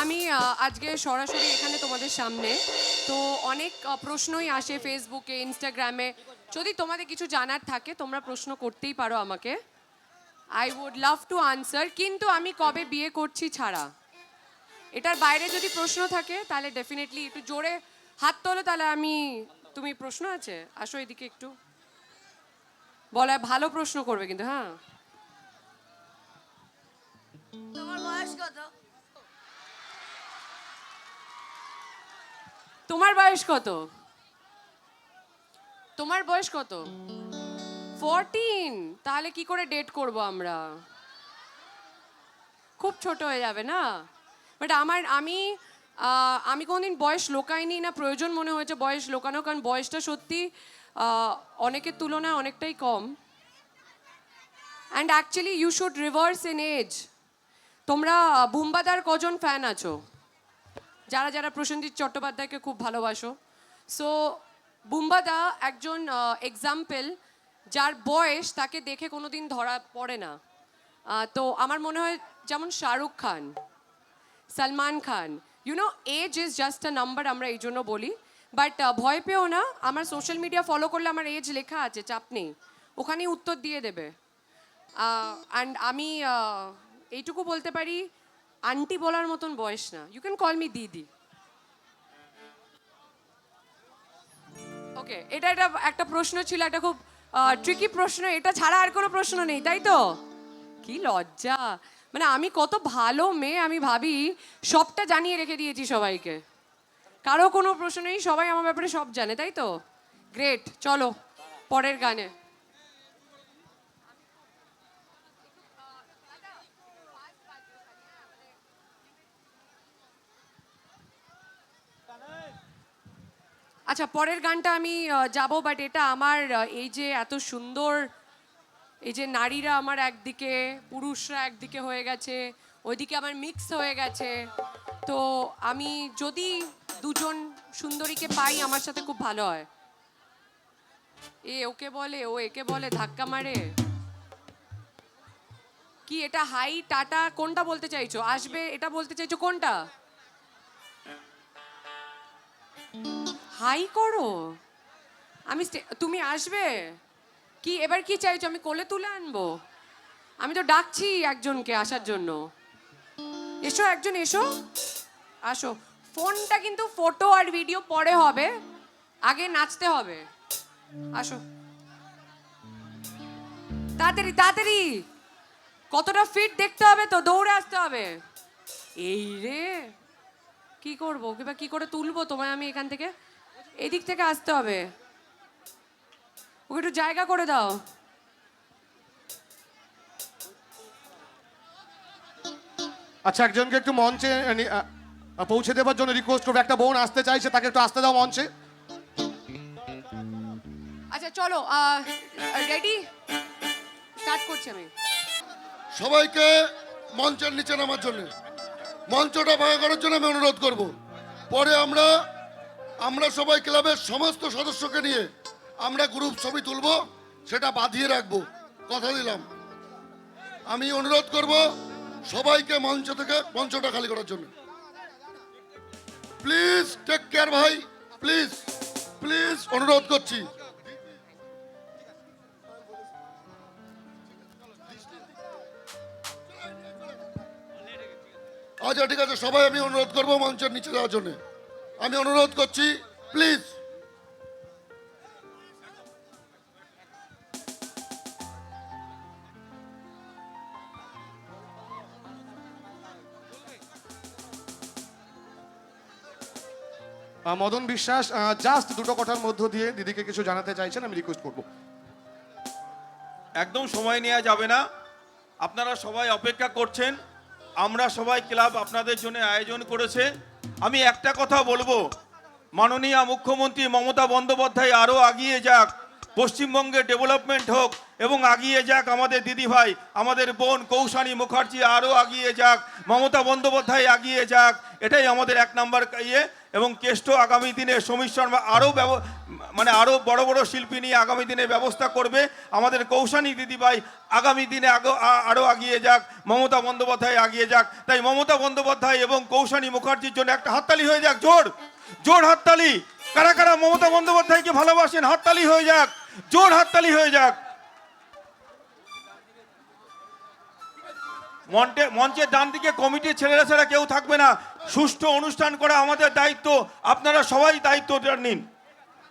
আমি আজকে সরাসরি এখানে তোমাদের সামনে। তো অনেক প্রশ্নই আসে ফেসবুকে, ইনস্টাগ্রামে। যদি তোমাদের কিছু জানার থাকে, তোমরা প্রশ্ন করতেই পারো আমাকে। I would love to answer কিন্তু আমি কবে বিয়ে করছি ছাড়া। এটার বাইরে যদি প্রশ্ন থাকে, তাহলে ডেফিনেটলি একটু জোরে হাত তোলো, তাহলে আমি, তুমি প্রশ্ন আছে? আসো এদিকে একটু। বলা ভালো প্রশ্ন করবে কিন্তু হ্যাঁ। তোমার বয়স কত? তোমার বয়স কত? তোমার বয়স কত? ফোরটিন তাহলে কি করে ডেট করব আমরা? খুব ছোট হয়ে যাবে না? বাট আমার, আমি আমি কোনোদিন বয়স লোকাইনি না, প্রয়োজন মনে হয়েছে বয়স লোকানো, কারণ বয়সটা সত্যি অনেকের তুলনায় অনেকটাই কম। And actually you should reverse in age তোমরা বুম্বাদার কজন ফ্যান আছো? যারা যারা প্রসেনজিৎ চট্টোপাধ্যায়কে খুব ভালোবাসো। সো বুম্বাদা একজন এক্সাম্পল যার বয়স তাকে দেখে কোনোদিন ধরা পড়ে না। তো আমার মনে হয় যেমন Shahrukh Khan, Salman Khan you know age is just a number আমরা এই জন্য বলি। বাট ভয় পেও না, আমার সোশ্যাল মিডিয়া ফলো করলে আমার এজ লেখা আছে, চাপ নেই। ওখানেই উত্তর দিয়ে দেবে। অ্যান্ড আমি এইটুকু বলতে পারি আন্টি বলার মতন বয়স না। ইউ ক্যান কল মি দিদি। ওকে এটা এটা একটা প্রশ্ন ছিল, একটা খুব ট্রিকি প্রশ্ন। এটা ছাড়া আর কোনো প্রশ্ন নেই, তাই তো? কি লজ্জা। মানে আমি কত ভালো মেয়ে, আমি ভাবি সবটা জানিয়ে রেখে দিয়েছি সবাইকে। কারও কোনো প্রশ্ন নেই, সবাই আমার ব্যাপারে সব জানে, তাই তো? গ্রেট চলো, পরের গানে। আচ্ছা পরের গানটা আমি যাব বাট এটা আমার এই যে এত সুন্দর, এই যে নারীরা আমার একদিকে, পুরুষরা একদিকে হয়ে গেছে, ওইদিকে আমার মিক্স হয়ে গেছে। তো আমি যদি দুজন সুন্দরীকে পাই, আমার সাথে খুব ভালো হয়। এ, ওকে বলে, ও একে বলে, ধাক্কা মারে। কি এটা হাই টাটা? কোনটা বলতে চাইছো? আসবে, এটা বলতে চাইছো কোনটা? হাই করো। আমি তুমি আসবে? কি, এবার কি চাইছো? আমি কোলে তুলে আনব? আমি তো ডাকছি একজনকে আসার জন্য। এসো একজন, এসো। আসো। ফোনটা কিন্তু ফটো আর ভিডিও পরে হবে। আগে নাচতে হবে। আসো। তাড়াতাড়ি তাড়াতাড়ি। কতটা ফিট দেখতে হবে তো, দৌড়ে আসতে হবে। এই রে। কি করব? কিংবা কি করে তুলবো? তোমায় আমি এখান থেকে? এদিক থেকে আসতে হবে। ওকে একটু জায়গা করে দাও। আচ্ছা একজনকে একটু মঞ্চে পৌঁছে দেওয়ার জন্য রিকোয়েস্ট করব। একটা বোন আসতে চাইছে তাকে একটু আসতে দাও মঞ্চে। আচ্ছা চলো রেডি স্টার্ট করছি আমি। সবাইকে মঞ্চের নিচে নামার জন্য। মঞ্চটা ভাঙা করার জন্য আমি অনুরোধ করব। পরে আমরা আমরা সবাই ক্লাবের সমস্ত সদস্যকে নিয়ে আমরা গ্রুপ ছবি তুলব, সেটা বাঁধিয়ে রাখব। কথা দিলাম। আমি অনুরোধ করব সবাইকে মঞ্চ থেকে, মঞ্চটা খালি করার জন্য। প্লিজ টেক কেয়ার ভাই। প্লিজ প্লিজ অনুরোধ করছি। আচ্ছা ঠিক আছে। সবাই আমি অনুরোধ করব মঞ্চের নিচে যাওয়ার জন্য। আমি অনুরোধ করছি প্লিজ মদন বিশ্বাস জাস্ট দুটো কথার মধ্য দিয়ে দিদিকে কিছু জানাতে চাইছেন আমি রিকোয়েস্ট করব। একদম সময় নেওয়া যাবে না। আপনারা সবাই অপেক্ষা করছেন। আমরা সবাই ক্লাব আপনাদের জন্য আয়োজন করেছে। আমি একটা কথা বলব। মাননীয় মুখ্যমন্ত্রী মমতা বন্দ্যোপাধ্যায় আরও আগিয়ে যাক। পশ্চিমবঙ্গে ডেভেলপমেন্ট হোক এবং আগিয়ে যাক আমাদের দিদিভাই, আমাদের বোন কৌশানী মুখার্জি আরও আগিয়ে যাক, মমতা বন্দ্যোপাধ্যায় আগিয়ে যাক। এটাই আমাদের এক নাম্বার ইয়ে। এবং কেষ্ট আগামী দিনে সমীর শর্মা আরও মানে আরও বড় বড় শিল্পী নিয়ে আগামী দিনে ব্যবস্থা করবে। আমাদের কৌশানী দিদিভাই আগামী দিনে আরও এগিয়ে যাক, মমতা বন্দ্যোপাধ্যায় এগিয়ে যাক। তাই মমতা বন্দ্যোপাধ্যায় এবং কৌশানী মুখার্জির জন্য একটা হাততালি হয়ে যাক, জোর! জোর হাততালি! কারা কারা মমতা বন্দ্যোপাধ্যায়কে ভালোবাসেন, হাততালি হয়ে যাক, জোর হাততালি হয়ে যাক। মঞ্চে মঞ্চের ডান দিকে কমিটির ছেলেরা ছাড়া কেউ থাকবে না। সুষ্ঠু অনুষ্ঠান করা আমাদের দায়িত্ব। আপনারা সবাই দায়িত্ব নিন।